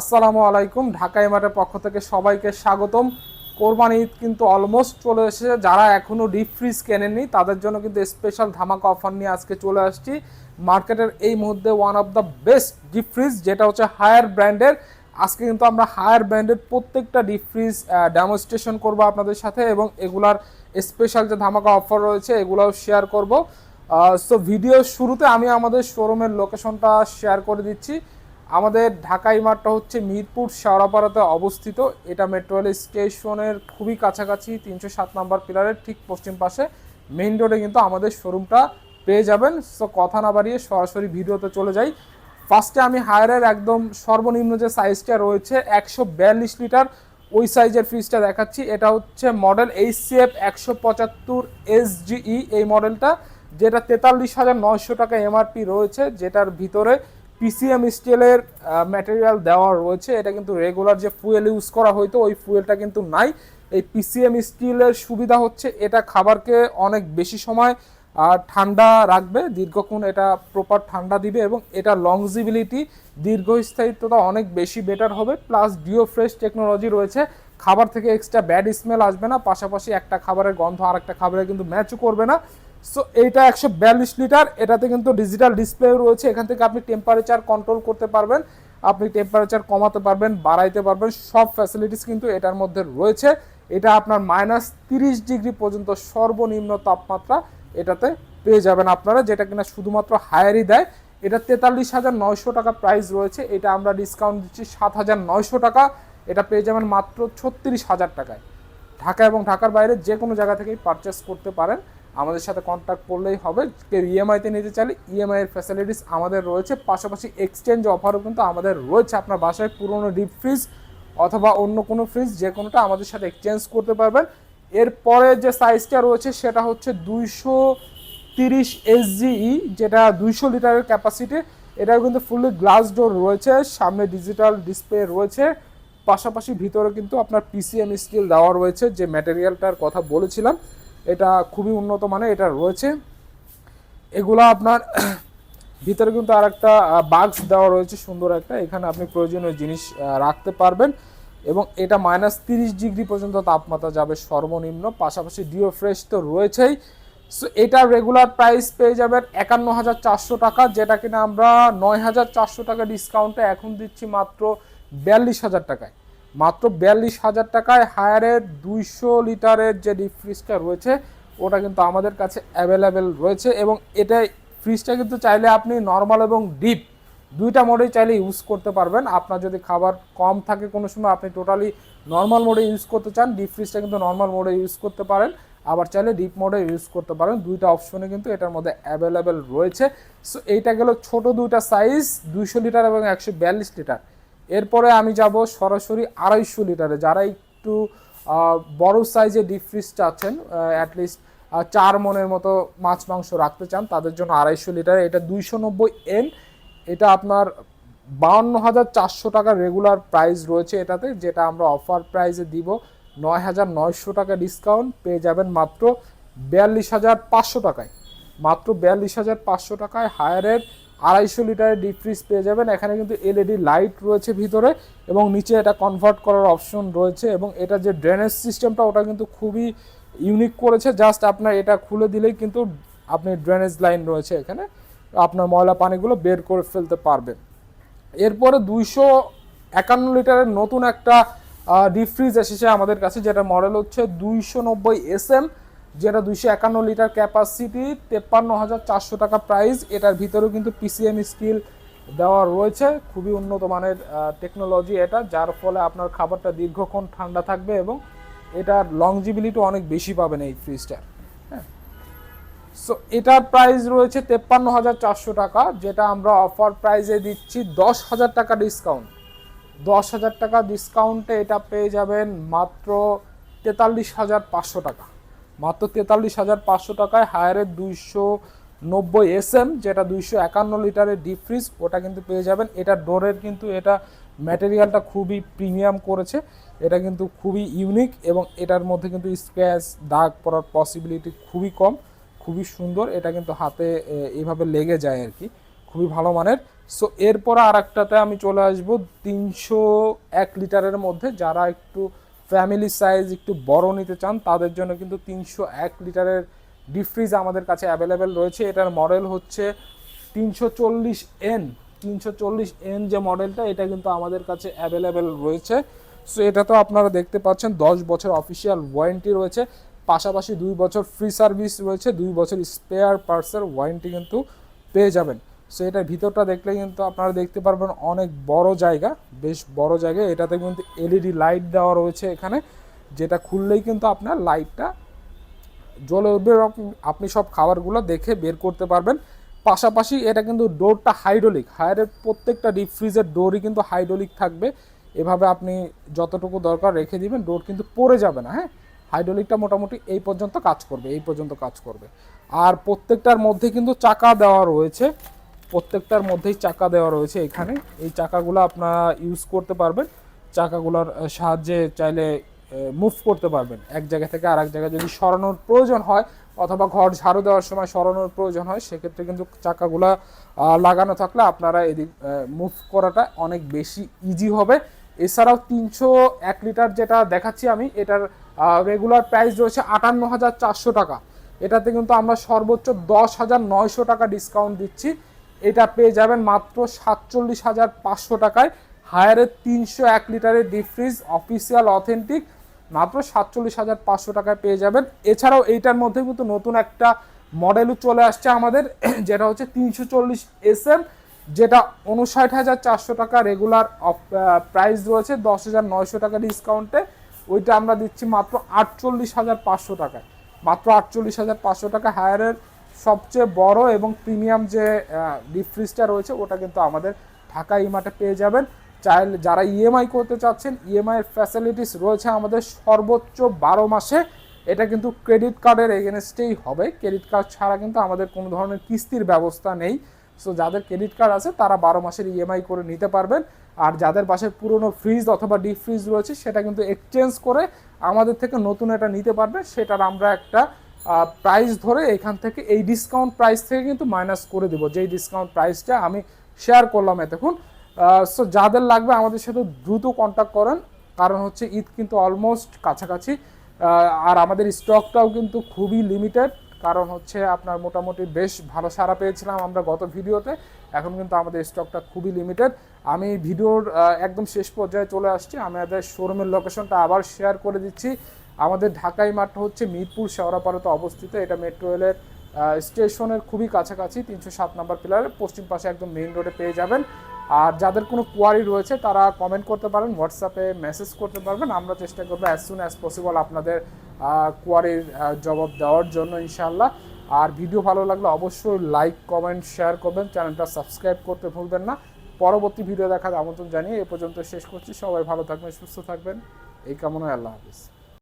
আসসালামু আলাইকুম। ঢাকা এমার্টের পক্ষ থেকে সবাইকে স্বাগতম। কোরবানি ঈদ কিন্তু অলমোস্ট চলে এসেছে। যারা এখনও ডিপ ফ্রিজ কেনেননি, তাদের জন্য কিন্তু স্পেশাল ধামাকা অফার নিয়ে আজকে চলে আসছি। মার্কেটের এই মুহূর্তে one of the best deep freeze যেটা হচ্ছে হায়ার ব্র্যান্ডের আজকে কিন্তু আমরা হায়ার ব্র্যান্ডের প্রত্যেকটা ডিপ ফ্রিজ ডেমনস্ট্রেশন করব আপনাদের সাথে এবং এগুলার স্পেশাল যে ধামাকা অফার রয়েছে, এগুলাও শেয়ার করব। সো ভিডিও শুরুতে আমি আমাদের শোরুমের লোকেশনটা শেয়ার করে দিচ্ছি। আমাদের ঢাকাই মাঠটা হচ্ছে মিরপুর শেওড়াপাড়াতে অবস্থিত। এটা মেট্রো রেল স্টেশনের খুবই কাছাকাছি, তিনশো সাত নম্বর পিলারের ঠিক পশ্চিম পাশে। মেইন রোডে কিন্তু আমাদের শোরুমটা পেয়ে যাবেন। সো কথা না বাড়িয়ে সরাসরি ভিডিওতে চলে যাই। ফার্স্টে আমি হায়ারের একদম সর্বনিম্ন যে সাইজটা রয়েছে, একশো বিয়াল্লিশ লিটার ওই সাইজের ফ্রিজটা দেখাচ্ছি। এটা হচ্ছে মডেল এইচ সি এফ একশো পঁচাত্তর এসজিই এই মডেলটা যেটা তেতাল্লিশ হাজার নয়শো টাকা এমআরপি রয়েছে, যেটার ভিতরে পিসিএম স্টিলের ম্যাটেরিয়াল দেওয়া রয়েছে। এটা কিন্তু রেগুলার যে ফুয়েল ইউজ করা হইতো, ওই ফুয়েলটা কিন্তু নাই। এই পিসিএম স্টিলের সুবিধা হচ্ছে, এটা খাবারকে অনেক বেশি সময় ঠান্ডা রাখবে, দীর্ঘক্ষণ এটা প্রপার ঠান্ডা দিবে এবং এটা লংজিবিলিটি দীর্ঘস্থায়িত্বতা অনেক বেশি বেটার হবে। প্লাস ডিও ফ্রেশ টেকনোলজি রয়েছে। খাবার থেকে এক্সট্রা ব্যাড স্মেল আসবে না, পাশাপাশি একটা খাবারের গন্ধ আর একটা খাবারে কিন্তু ম্যাচও করবে না। সো এইটা একশো বিয়াল্লিশ লিটার। এটাতে কিন্তু ডিজিটাল ডিসপ্লে রয়েছে। এখান থেকে আপনি টেম্পারেচার কন্ট্রোল করতে পারবেন। আপনি টেম্পারেচার কমাতে পারবেন, বাড়াইতে পারবেন। সব ফ্যাসিলিটিস কিন্তু এটার মধ্যে রয়েছে। এটা আপনার মাইনাস তিরিশ ডিগ্রি পর্যন্ত সর্বনিম্ন তাপমাত্রা এটাতে পেয়ে যাবেন আপনারা, যেটা কিনা শুধুমাত্র হায়ারই দেয়। এটা তেতাল্লিশ হাজার নয়শো টাকা প্রাইস রয়েছে। এটা আমরা ডিসকাউন্ট দিচ্ছি সাত হাজার নয়শো টাকা। এটা পেয়ে যাবেন মাত্র ছত্রিশ হাজার টাকায়। ঢাকা এবং ঢাকার বাইরে যে কোনো জায়গা থেকেই পারচেস করতে পারেন। আমাদের সাথে কন্ট্যাক্ট করলেই হবে। কেউ ইএমআইতে নিতে চাইলে ইএমআই এর ফ্যাসিলিটিস আমাদের রয়েছে। পাশাপাশি এক্সচেঞ্জ অফারও কিন্তু আমাদের রয়েছে আপনার বাসায়। পুরনো ডিপ ফ্রিজ অথবা অন্য কোনো ফ্রিজ যে কোনোটা আমাদের সাথে এক্সচেঞ্জ করতে পারবেন। এরপরে যে সাইজটা রয়েছে সেটা হচ্ছে দুইশো তিরিশ এসজিই যেটা দুইশো লিটারের ক্যাপাসিটি এটাও কিন্তু ফুললি গ্লাস ডোর রয়েছে। সামনে ডিজিটাল ডিসপ্লে রয়েছে। পাশাপাশি ভিতরে কিন্তু আপনার পিসিএম স্টিল দেওয়া রয়েছে। যে ম্যাটেরিয়ালটার কথা বলেছিলাম এটা খুবই উন্নত মানের, এটা রয়েছে। এগুলো আপনার ভিতরে কিন্তু আর একটা বাক্স দেওয়া রয়েছে, সুন্দর একটা। এখানে আপনি প্রয়োজনীয় জিনিস রাখতে পারবেন এবং এটা মাইনাস তিরিশ ডিগ্রি পর্যন্ত তাপমাত্রা যাবে সর্বনিম্ন। পাশাপাশি ডিও ফ্রেশ তো রয়েছেই। সো এটা রেগুলার প্রাইস পেয়ে যাবেন একান্ন হাজার চারশো টাকা, যেটা কিনা আমরা নয় হাজার চারশো টাকা ডিসকাউন্টে এখন দিচ্ছি মাত্র বিয়াল্লিশ হাজার টাকায়। মাত্র বিয়াল্লিশ হাজার টাকায় হায়ারের দুইশো লিটারের যে ডিপ ফ্রিজটা রয়েছে, ওটা কিন্তু আমাদের কাছে অ্যাভেলেবেল রয়েছে এবং এটা ফ্রিজটা কিন্তু চাইলে আপনি নর্মাল এবং ডিপ দুইটা মোডেই চাইলে ইউজ করতে পারবেন। আপনার যদি খাবার কম থাকে কোনো সময়, আপনি টোটালি নর্মাল মোডে ইউজ করতে চান ডিপ ফ্রিজটা কিন্তু নর্মাল মোডে ইউজ করতে পারেন। আবার চাইলে ডিপ মোডে ইউজ করতে পারেন। দুইটা অপশনে কিন্তু এটার মধ্যে অ্যাভেলেবেল রয়েছে। সো এইটা গেল ছোট দুইটা সাইজ দুইশো লিটার এবং একশো বিয়াল্লিশ লিটার। এরপরে আমি যাব সরাসরি আড়াইশো লিটারে। যারা একটু বড় সাইজে ডিপ ফ্রিজ চাচ্ছেন অ্যাটলিস্ট চার মনের মতো মাছ মাংস রাখতে চান, তাদের জন্য আড়াইশো লিটার। এটা দুইশো নব্বই এন। এটা আপনার বাউন্ন হাজার চারশো টাকা রেগুলার প্রাইস রয়েছে এটাতে, যেটা আমরা অফার প্রাইসে দিব। নয় হাজার নয়শো টাকা ডিসকাউন্ট পেয়ে যাবেন মাত্র বিয়াল্লিশ হাজার পাঁচশো টাকায়। মাত্র বিয়াল্লিশ হাজার পাঁচশো টাকায় হায়ারের আড়াইশো লিটারের ডিপ ফ্রিজ পেয়ে যাবেন। এখানে কিন্তু এলইডি লাইট রয়েছে ভিতরে এবং নিচে এটা কনভার্ট করার অপশন রয়েছে এবং এটা যে ড্রেনেজ সিস্টেমটা ওটা কিন্তু খুবই ইউনিক করেছে। জাস্ট আপনার এটা খুলে দিলেই কিন্তু আপনি ড্রেনেজ লাইন রয়েছে এখানে। আপনার ময়লা পানিগুলো বের করে ফেলতে পারবেন। এরপরে দুইশো একান্ন লিটারের নতুন একটা ডিপ ফ্রিজ এসেছে আমাদের কাছে, যেটা মডেল হচ্ছে দুইশো নব্বই এস এম যেটা দুইশো একান্ন লিটার ক্যাপাসিটি তেপ্পান্ন হাজার চারশো টাকা প্রাইস এটার ভিতরেও কিন্তু পিসিএম স্টিল দেওয়া রয়েছে। খুবই উন্নত মানের টেকনোলজি এটা, যার ফলে আপনার খাবারটা দীর্ঘক্ষণ ঠান্ডা থাকবে এবং এটার লংজিবিলিটি অনেক বেশি পাবেন এই ফ্রিজটার সো এটার প্রাইস রয়েছে তেপ্পান্ন হাজার চারশো টাকা, যেটা আমরা অফার প্রাইসে দিচ্ছি দশ হাজার টাকা ডিসকাউন্ট দশ হাজার টাকা ডিসকাউন্টে এটা পেয়ে যাবেন মাত্র তেতাল্লিশ হাজার পাঁচশো টাকা। মাত্র তেতাল্লিশ হাজার পাঁচশো টাকায় হায়ারের দুইশো নব্বই এস এম যেটা দুইশো একান্ন লিটারের ডিপ ফ্রিজ ওটা কিন্তু পেয়ে যাবেন। এটা ডোরের কিন্তু এটা ম্যাটেরিয়ালটা খুবই প্রিমিয়াম করেছে। এটা কিন্তু খুবই ইউনিক এবং এটার মধ্যে কিন্তু স্ক্র্যাচ দাগ পড়ার পসিবিলিটি খুবই কম, খুবই সুন্দর। এটা কিন্তু হাতে এইভাবে লেগে যায় আর কি, খুবই ভালো মানের। সো এরপর আর একটাতে আমি চলে আসব তিনশো এক লিটারের মধ্যে। যারা একটু ফ্যামিলি সাইজ একটু বড় নিতে চান, তাদের জন্য কিন্তু তিনশো এক লিটারের ডিপ ফ্রিজ আমাদের কাছে অ্যাভেলেবেল রয়েছে। এটার মডেল হচ্ছে তিনশো চল্লিশ এন, তিনশো চল্লিশ এন যে মডেলটা এটা কিন্তু আমাদের কাছে অ্যাভেলেবেল রয়েছে। সো এটা তো আপনারা দেখতে পাচ্ছেন, দশ বছর অফিসিয়াল ওয়ারেন্টি রয়েছে। পাশাপাশি দুই বছর ফ্রি সার্ভিস রয়েছে, দুই বছর স্পেয়ার পার্টসের ওয়ারেন্টি কিন্তু পেয়ে যাবেন। সো এটার ভিতরটা দেখলে কিন্তু আপনারা দেখতে পারবেন অনেক বড় জায়গা, বেশ বড় জায়গা। এটাতে কিন্তু এলইডি লাইট দেওয়া রয়েছে এখানে, যেটা খুললেই কিন্তু আপনার লাইটটা জ্বলে উঠবে এবং আপনি সব খাবারগুলো দেখে বের করতে পারবেন। পাশাপাশি এটা কিন্তু ডোরটা হাইড্রোলিক হায়ারের প্রত্যেকটা ডিপ ফ্রিজের ডোরই কিন্তু হাইড্রোলিক থাকবে। এভাবে আপনি যতটুকু দরকার রেখে দিবেন, ডোর কিন্তু পড়ে যাবে না হ্যাঁ? হাইড্রোলিকটা মোটামুটি এই পর্যন্ত কাজ করবে, এই পর্যন্ত কাজ করবে। আর প্রত্যেকটার মধ্যে কিন্তু চাকা দেওয়া রয়েছে। প্রত্যেকটার মধ্যেই চাকা দেওয়া রয়েছে এখানে। এই চাকাগুলো আপনারা ইউজ করতে পারবেন। চাকাগুলোর সাহায্যে চাইলে মুভ করতে পারবেন। এক জায়গা থেকে আর এক জায়গায় যদি সরানোর প্রয়োজন হয় অথবা ঘর ঝাড়ু দেওয়ার সময় সরানোর প্রয়োজন হয়, সেক্ষেত্রে কিন্তু চাকাগুলা লাগানো থাকলে আপনারা এদিক মুভ করাটা অনেক বেশি ইজি হবে। এছাড়াও তিনশো এক লিটার যেটা দেখাচ্ছি আমি, এটার রেগুলার প্রাইস রয়েছে আটান্ন হাজার চারশো টাকা। এটাতে কিন্তু আমরা সর্বোচ্চ দশ হাজার নয়শো টাকা ডিসকাউন্ট দিচ্ছি। এটা পেয়ে যাবেন মাত্র সাতচল্লিশ হাজার পাঁচশো টাকায়। হায়ারের তিনশো এক লিটারের ডিপ ফ্রিজ অফিসিয়াল অথেন্টিক মাত্র সাতচল্লিশ হাজার পাঁচশো টাকায় পেয়ে যাবেন। এছাড়াও এইটার মধ্যে কিন্তু নতুন একটা মডেলও চলে আসছে আমাদের, যেটা হচ্ছে তিনশো চল্লিশ এস এম যেটা উনষাট হাজার চারশো টাকা রেগুলার প্রাইস রয়েছে, দশ হাজার নয়শো টাকা ডিসকাউন্টে ওইটা আমরা দিচ্ছি মাত্র আটচল্লিশ হাজার পাঁচশো টাকায়। মাত্র আটচল্লিশ হাজার পাঁচশো টাকা হায়ারের সবচেয়ে বড় এবং প্রিমিয়াম যে ডিপ ফ্রিজটা রয়েছে, ওটা কিন্তু আমাদের ঢাকা ইমার্টে পেয়ে যাবেন। চাইলে যারা ইএমআই করতে চাচ্ছেন ইএমআই এর ফ্যাসিলিটিস রয়েছে আমাদের সর্বোচ্চ বারো মাসে। এটা কিন্তু ক্রেডিট কার্ডের এগেনস্টেই হবে। ক্রেডিট কার্ড ছাড়া কিন্তু আমাদের কোনো ধরনের কিস্তির ব্যবস্থা নেই। সো যাদের ক্রেডিট কার্ড আছে, তারা বারো মাসের ইএমআই করে নিতে পারবেন। আর যাদের বাসায় পুরনো ফ্রিজ অথবা ডিপ ফ্রিজ রয়েছে, সেটা কিন্তু এক্সচেঞ্জ করে আমাদের থেকে নতুন এটা নিতে পারবে। সেটার আমরা একটা প্রাইস ধরে এখান থেকে এই ডিসকাউন্ট প্রাইস থেকে কিন্তু মাইনাস করে দেবো। যেই ডিসকাউন্ট প্রাইসটা আমি শেয়ার করলাম এতক্ষণ সো যাদের লাগবে আমাদের সাথে দ্রুত কন্ট্যাক্ট করেন। কারণ হচ্ছে ঈদ কিন্তু অলমোস্ট কাছাকাছি। আর আমাদের স্টকটাও কিন্তু খুবই লিমিটেড কারণ হচ্ছে আপনার মোটামুটি বেশ ভালো সারা পেয়েছিলাম আমরা গত ভিডিওতে। এখন কিন্তু আমাদের স্টকটা খুবই লিমিটেড আমি ভিডিওর একদম শেষ পর্যায়ে চলে আসছি। আমি আমাদের শোরুমের লোকেশনটা আবার শেয়ার করে দিচ্ছি। আমাদের ঢাকাই মাঠটা হচ্ছে মিরপুর শেওড়াপাড়াতে অবস্থিত। এটা মেট্রো রেলের স্টেশনের খুবই কাছাকাছি, তিনশো সাত নম্বর পিলারের, পশ্চিম পাশে একদম মেইন রোডে পেয়ে যাবেন। আর যাদের কোনো কোয়ারি রয়েছে, তারা কমেন্ট করতে পারেন হোয়াটসঅ্যাপে মেসেজ করতে পারবেন। আমরা চেষ্টা করব অ্যাজ সুন অ্যাজ পসিবল আপনাদের কোয়ারির জবাব দেওয়ার জন্য ইনশাল্লাহ আর ভিডিও ভালো লাগলে অবশ্যই লাইক কমেন্ট শেয়ার করবেন। চ্যানেলটা সাবস্ক্রাইব করতে ভুলবেন না। পরবর্তী ভিডিও দেখার আমন্ত্রণ জানিয়ে এ পর্যন্ত শেষ করছি। সবাই ভালো থাকবেন, সুস্থ থাকবেন। এই কামনায় আল্লাহ হাফিজ।